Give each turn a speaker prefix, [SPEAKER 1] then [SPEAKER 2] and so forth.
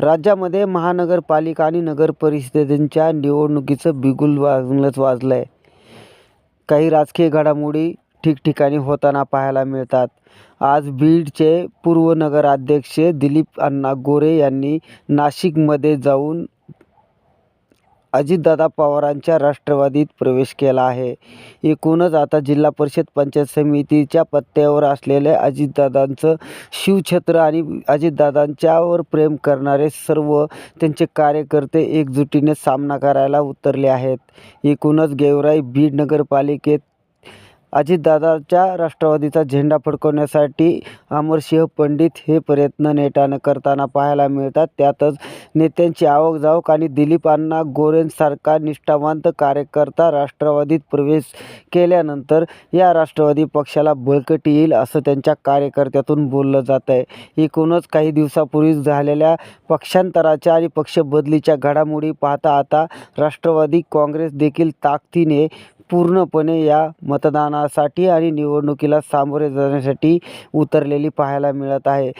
[SPEAKER 1] राज्यामध्ये महानगरपालिका आणि नगरपरिषदेच्या निवडणुकीचं बिगुल वाजलंच वाजलं आहे काही राजकीय घडामोडी ठिकठिकाणी होताना पाहायला मिळतात. आज बीडचे पूर्व नगराध्यक्ष दिलीप अण्णा गोरे यांनी नाशिकमध्ये जाऊन अजितदादा पवारांच्या राष्ट्रवादीत प्रवेश केला आहे. एकूणच आता जिल्हा परिषद पंचायत समितीच्या पत्त्यावर असलेले अजितदादांचं शिवछत्र आणि अजितदादांच्यावर प्रेम करणारे सर्व त्यांचे कार्यकर्ते एकजुटीने सामना करायला उतरले आहेत. एकूणच गेवराई बीड नगरपालिकेत अजितदादाच्या राष्ट्रवादीचा झेंडा फडकवण्यासाठी अमरसिंह पंडित हे प्रयत्न नेटानं करताना पाहायला मिळतात. त्यातच नेत्यांची आवक जावक आणि दिलीप अण्णा गोरेंसारखा निष्ठावंत कार्यकर्ता राष्ट्रवादीत प्रवेश केल्यानंतर या राष्ट्रवादी पक्षाला बळकटी येईल असं त्यांच्या कार्यकर्त्यातून बोललं जात आहे एकूणच काही दिवसापूर्वी झालेल्या पक्षांतराच्या आणि पक्षबदलीच्या घडामोडी पाहता आता राष्ट्रवादी काँग्रेस देखील ताकदीने पूर्णपणे या मतदानासाठी आणि निवडणुकीला सामोरे जाण्यासाठी उतरलेली पाहायला मिळत आहे.